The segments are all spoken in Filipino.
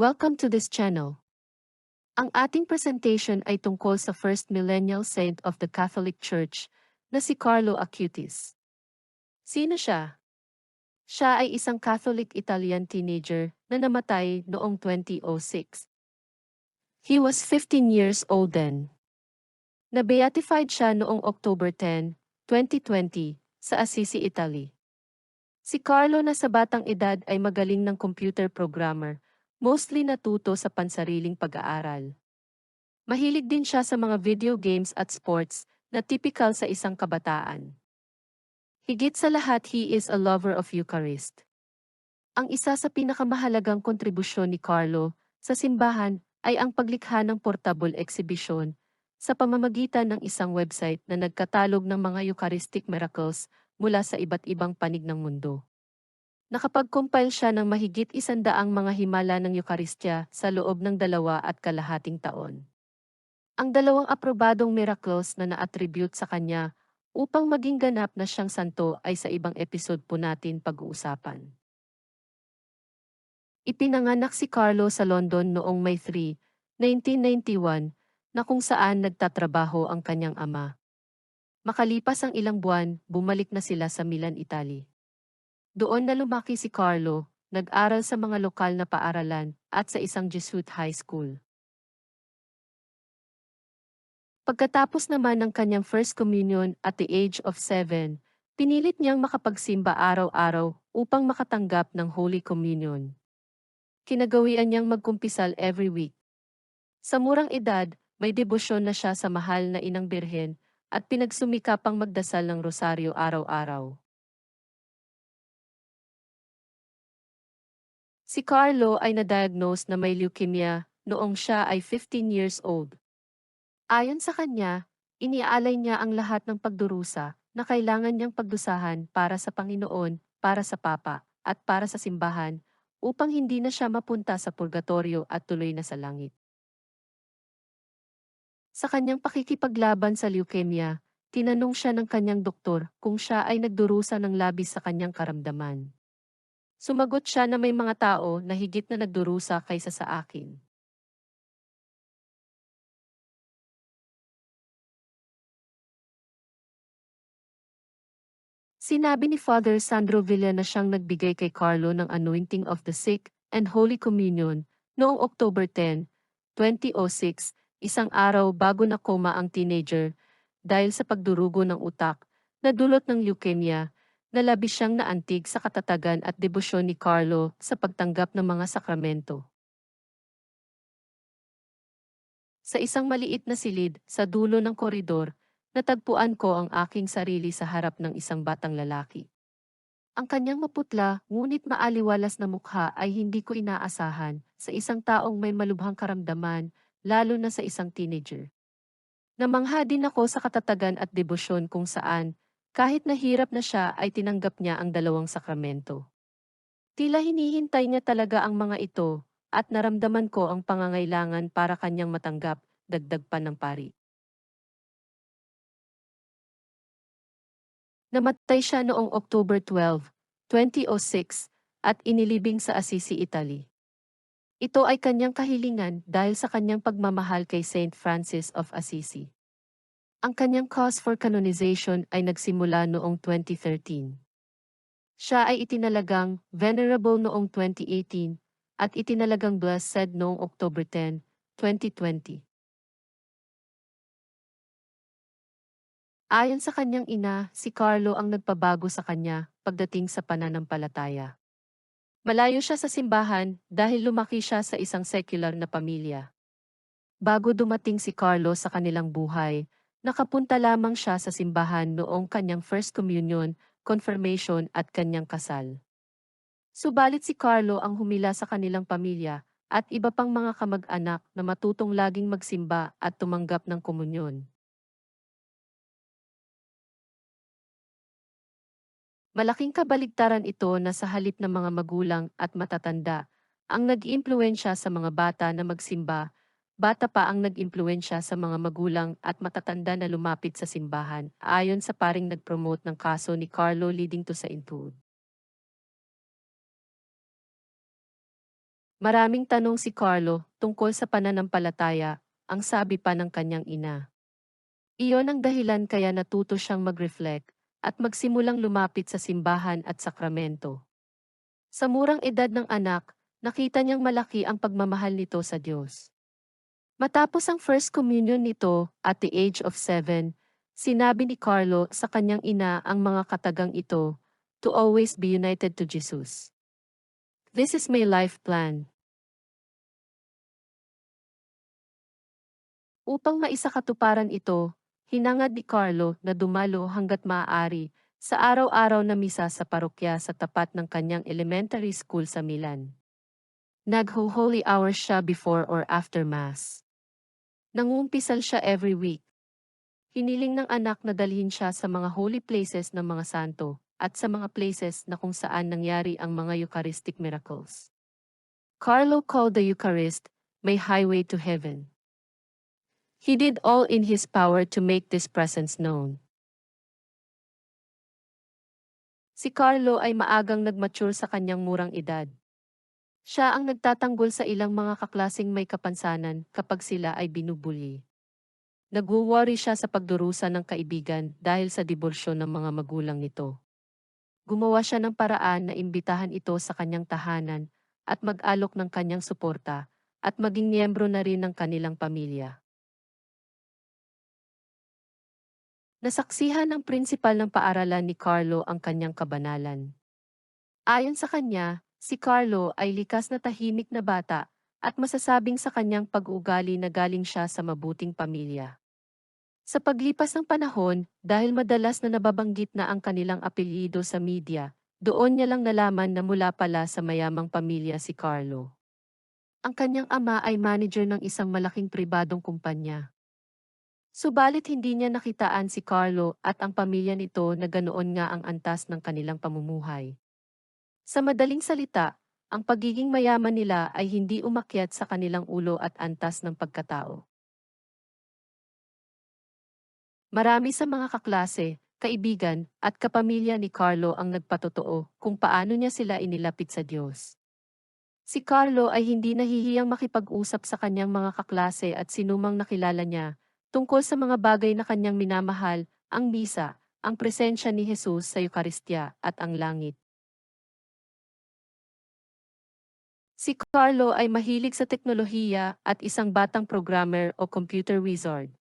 Welcome to this channel. Ang ating presentation ay tungkol sa first millennial saint of the Catholic Church na si Carlo Acutis. Sino siya? Siya ay isang Catholic Italian teenager na namatay noong 2006. He was 15 years old then. Na-beatified siya noong October 10, 2020, sa Assisi, Italy. Si Carlo na sa batang edad ay magaling ng computer programmer, mostly natuto sa pansariling pag-aaral. Mahilig din siya sa mga video games at sports na typical sa isang kabataan. Higit sa lahat he is a lover of Eucharist. Ang isa sa pinakamahalagang kontribusyon ni Carlo sa simbahan ay ang paglikha ng portable exhibition sa pamamagitan ng isang website na nagkatalog ng mga Eucharistic miracles mula sa iba't ibang panig ng mundo. Nakapag-compile siya ng mahigit isandaang mga himala ng Eukaristya sa loob ng dalawa at kalahating taon. Ang dalawang aprobadong miracles na na-attribute sa kanya upang maging ganap na siyang santo ay sa ibang episode po natin pag-uusapan. Ipinanganak si Carlo sa London noong May 3, 1991, na kung saan nagtatrabaho ang kanyang ama. Makalipas ang ilang buwan, bumalik na sila sa Milan, Italy. Doon na lumaki si Carlo, nag-aral sa mga lokal na paaralan at sa isang Jesuit high school. Pagkatapos naman ng kanyang first communion at the age of seven, pinilit niyang makapagsimba araw-araw upang makatanggap ng Holy Communion. Kinagawian niyang magkumpisal every week. Sa murang edad, may debosyon na siya sa mahal na inang birhen at pinagsumikapang magdasal ng rosaryo araw-araw. Si Carlo ay na-diagnose na may leukemia noong siya ay 15 years old. Ayon sa kanya, iniaalay niya ang lahat ng pagdurusa na kailangan niyang pagdusahan para sa Panginoon, para sa Papa, at para sa simbahan, upang hindi na siya mapunta sa purgatorio at tuloy na sa langit. Sa kanyang pakikipaglaban sa leukemia, tinanong siya ng kanyang doktor kung siya ay nagdurusa ng labis sa kanyang karamdaman. Sumagot siya na may mga tao na higit na nagdurusa kaysa sa akin. Sinabi ni Father Sandro Villa na siyang nagbigay kay Carlo ng anointing of the sick and Holy Communion noong October 10, 2006 isang araw bago na koma ang teenager dahil sa pagdurugo ng utak na dulot ng leukemia, nalabis siyang naantig sa katatagan at debosyon ni Carlo sa pagtanggap ng mga sakramento. Sa isang maliit na silid sa dulo ng koridor, natagpuan ko ang aking sarili sa harap ng isang batang lalaki. Ang kanyang maputla, ngunit maaliwalas na mukha ay hindi ko inaasahan sa isang taong may malubhang karamdaman lalo na sa isang teenager. Namangha din ako sa katatagan at debosyon kung saan, kahit nahirap na siya ay tinanggap niya ang dalawang sakramento. Tila hinihintay niya talaga ang mga ito, at naramdaman ko ang pangangailangan para kanyang matanggap, dagdag pa ng pari. Namatay siya noong October 12, 2006, at inilibing sa Assisi, Italy. Ito ay kanyang kahilingan dahil sa kanyang pagmamahal kay Saint Francis of Assisi. Ang kanyang cause for canonization ay nagsimula noong 2013. Siya ay itinalagang venerable noong 2018 at itinalagang blessed noong October 10, 2020. Ayon sa kanyang ina, si Carlo ang nagpabago sa kanya pagdating sa pananampalataya. Malayo siya sa simbahan dahil lumaki siya sa isang secular na pamilya. Bago dumating si Carlo sa kanilang buhay, nakapunta lamang siya sa simbahan noong kanyang first communion, confirmation at kanyang kasal. Subalit si Carlo ang humila sa kanilang pamilya at iba pang mga kamag-anak na matutong laging magsimba at tumanggap ng komunyon. Malaking kabaligtaran ito na sa halip ng mga magulang at matatanda, ang nag-impluensya sa mga bata na magsimba, bata pa ang nag-impluensya sa mga magulang at matatanda na lumapit sa simbahan, ayon sa paring nag-promote ng kaso ni Carlo leading to sa intrude. Maraming tanong si Carlo tungkol sa pananampalataya, ang sabi pa ng kanyang ina. Iyon ang dahilan kaya natuto siyang mag-reflect at magsimulang lumapit sa simbahan at sakramento. Sa murang edad ng anak, nakita niyang malaki ang pagmamahal nito sa Diyos. Matapos ang First Communion nito at the age of seven, sinabi ni Carlo sa kanyang ina ang mga katagang ito, to always be united to Jesus. This is my life plan. Upang maisakatuparan ito, hinangad ni Carlo na dumalo hanggat maaari sa araw-araw na misa sa parokya sa tapat ng kanyang elementary school sa Milan. Nagho-holy hours siya before or after Mass. Nangumpisal siya every week. Hiniling ng anak na dalhin siya sa mga holy places ng mga santo at sa mga places na kung saan nangyari ang mga Eucharistic miracles. Carlo called the Eucharist, my highway to heaven. He did all in his power to make this presence known. Si Carlo ay maagang nagmature sa kanyang murang edad. Siya ang nagtatanggol sa ilang mga kaklasing may kapansanan kapag sila ay binubuli. Nagwo-worry siya sa pagdurusa ng kaibigan dahil sa diborsyon ng mga magulang nito. Gumawa siya ng paraan na imbitahan ito sa kanyang tahanan at mag-alok ng kanyang suporta at maging miyembro na rin ng kanilang pamilya. Nasaksihan ng prinsipal ng paaralan ni Carlo ang kanyang kabanalan. Ayon sa kanya, Si Carlo ay likas na tahimik na bata at masasabing sa kanyang pag-uugali na galing siya sa mabuting pamilya. Sa paglipas ng panahon, dahil madalas na nababanggit na ang kanilang apelyido sa media, doon niya lang nalaman na mula pala sa mayamang pamilya si Carlo. Ang kanyang ama ay manager ng isang malaking pribadong kumpanya. Subalit hindi niya nakitaan si Carlo at ang pamilya nito na ganoon nga ang antas ng kanilang pamumuhay. Sa madaling salita, ang pagiging mayaman nila ay hindi umakyat sa kanilang ulo at antas ng pagkatao. Marami sa mga kaklase, kaibigan, at kapamilya ni Carlo ang nagpatotoo kung paano niya sila inilapit sa Diyos. Si Carlo ay hindi nahihiyang makipag-usap sa kanyang mga kaklase at sinumang nakilala niya tungkol sa mga bagay na kanyang minamahal, ang misa, ang presensya ni Jesus sa Eukaristya at ang langit. Si Carlo ay mahilig sa teknolohiya at isang batang programmer o computer wizard.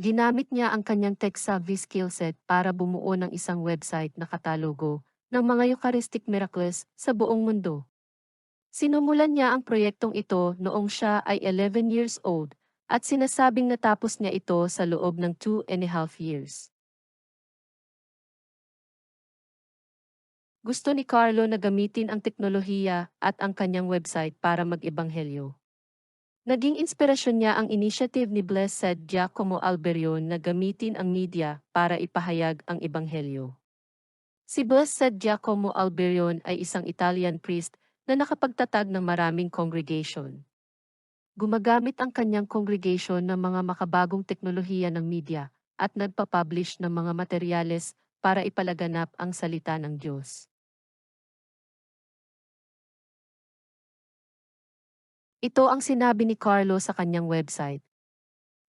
Ginamit niya ang kanyang tech-savvy skillset para bumuo ng isang website na katalogo ng mga Eucharistic miracles sa buong mundo. Sinumulan niya ang proyektong ito noong siya ay 11 years old at sinasabing natapos niya ito sa loob ng 2 and a half years. Gusto ni Carlo na gamitin ang teknolohiya at ang kanyang website para mag-ebanghelyo. Naging inspirasyon niya ang initiative ni Blessed Giacomo Alberion na gamitin ang media para ipahayag ang ebanghelyo. Si Blessed Giacomo Alberion ay isang Italian priest na nakapagtatag ng maraming congregation. Gumagamit ang kanyang congregation ng mga makabagong teknolohiya ng media at nagpapublish ng mga materyales para ipalaganap ang salita ng Diyos. Ito ang sinabi ni Carlo sa kanyang website.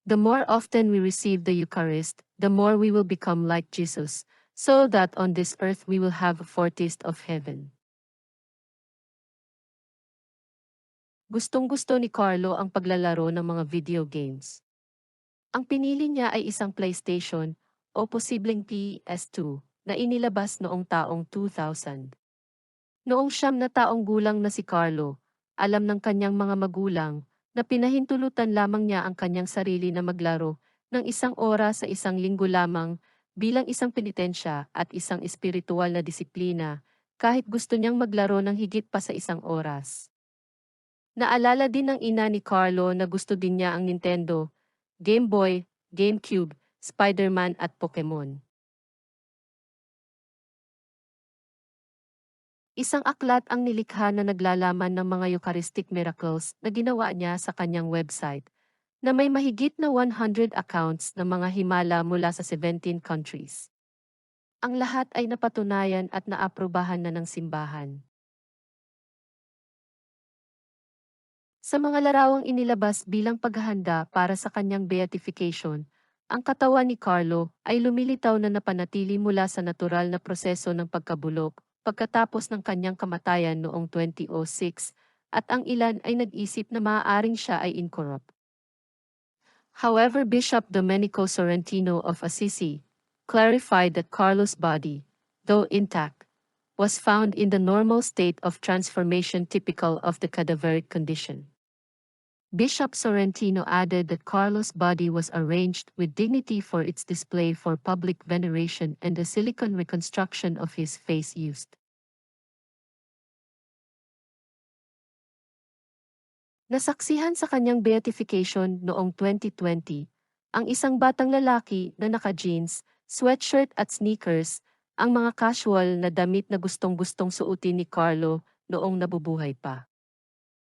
The more often we receive the Eucharist, the more we will become like Jesus, so that on this earth we will have a foretaste of heaven. Gustong-gusto ni Carlo ang paglalaro ng mga video games. Ang pinili niya ay isang PlayStation o posibleng PS2 na inilabas noong taong 2000. Noong siyam na taong gulang na si Carlo, alam ng kanyang mga magulang na pinahintulutan lamang niya ang kanyang sarili na maglaro ng isang oras sa isang linggo lamang bilang isang penitensya at isang espiritual na disiplina kahit gusto niyang maglaro ng higit pa sa isang oras. Naalala din ng ina ni Carlo na gusto din niya ang Nintendo, Game Boy, GameCube, Spider-Man at Pokemon. Isang aklat ang nilikha na naglalaman ng mga Eucharistic miracles na ginawa niya sa kanyang website, na may mahigit na 100 accounts ng mga himala mula sa 17 countries. Ang lahat ay napatunayan at naaprubahan na ng simbahan. Sa mga larawang inilabas bilang paghahanda para sa kanyang beatification, ang katawan ni Carlo ay lumilitaw na napanatili mula sa natural na proseso ng pagkabulok pagkatapos ng kanyang kamatayan noong 2006 at ang ilan ay nag-isip na maaaring siya ay incorrupt. However, Bishop Domenico Sorrentino of Assisi clarified that Carlo's body, though intact, was found in the normal state of transformation typical of the cadaveric condition. Bishop Sorrentino added that Carlos' body was arranged with dignity for its display for public veneration and the silicon reconstruction of his face used. Nasaksihan sa kanyang beatification noong 2020, ang isang batang lalaki na naka-jeans, sweatshirt at sneakers, ang mga casual na damit na gustong-gustong suotin ni Carlo noong nabubuhay pa.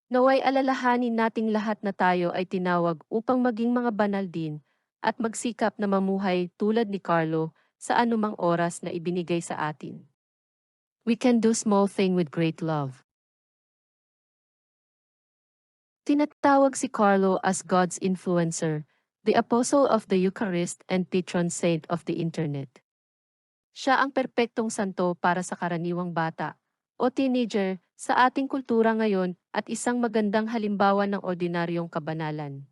Naway alalahanin nating lahat na tayo ay tinawag upang maging mga banal din at magsikap na mamuhay tulad ni Carlo sa anumang oras na ibinigay sa atin. We can do small thing with great love. Tinatawag si Carlo as God's influencer, the apostle of the Eucharist and patron saint of the internet. Siya ang perpektong santo para sa karaniwang bata o teenager sa ating kultura ngayon at isang magandang halimbawa ng ordinaryong kabanalan.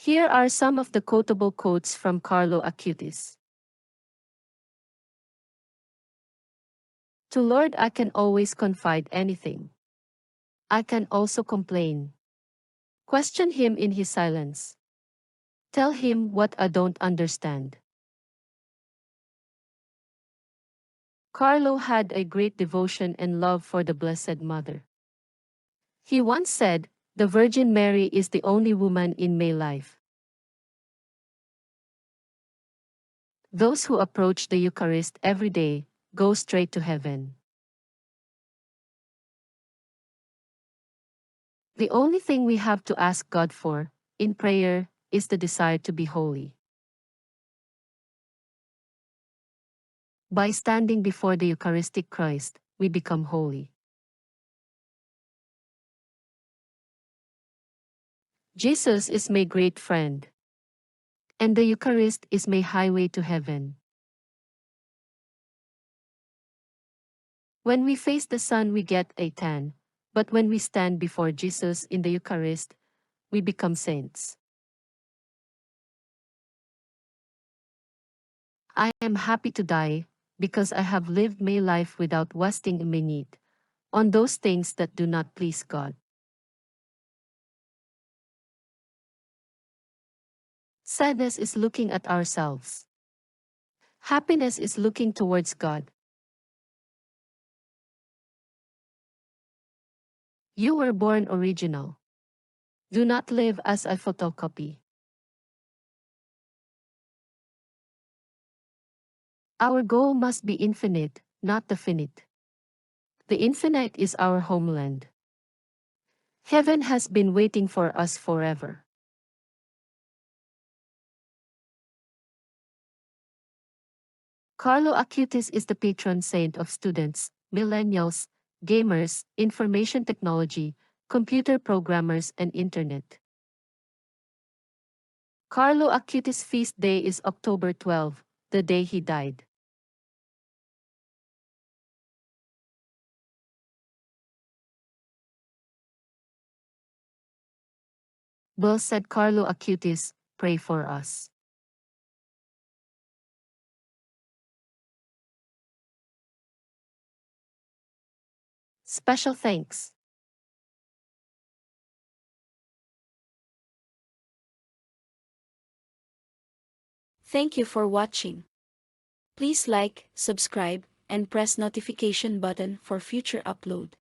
Here are some of the quotable quotes from Carlo Acutis. To Lord I can always confide anything. I can also complain. Question him in his silence. Tell him what I don't understand. Carlo had a great devotion and love for the Blessed Mother. He once said, The Virgin Mary is the only woman in my life. Those who approach the Eucharist every day go straight to heaven. The only thing we have to ask God for, in prayer, is the desire to be holy. By standing before the Eucharistic Christ, we become holy. Jesus is my great friend. And the Eucharist is my highway to heaven. When we face the sun, we get a tan, but when we stand before Jesus in the Eucharist, we become saints. I am happy to die, because I have lived my life without wasting my need on those things that do not please God. Sadness is looking at ourselves. Happiness is looking towards God. You were born original. Do not live as a photocopy. Our goal must be infinite, not the finite. The infinite is our homeland. Heaven has been waiting for us forever. Carlo Acutis is the patron saint of students, millennials, gamers, information technology, computer programmers and internet. Carlo Acutis' feast day is October 12, the day he died. Well said Carlo Acutis, pray for us. Special thanks. Thank you for watching. Please like, subscribe, and press notification button for future upload.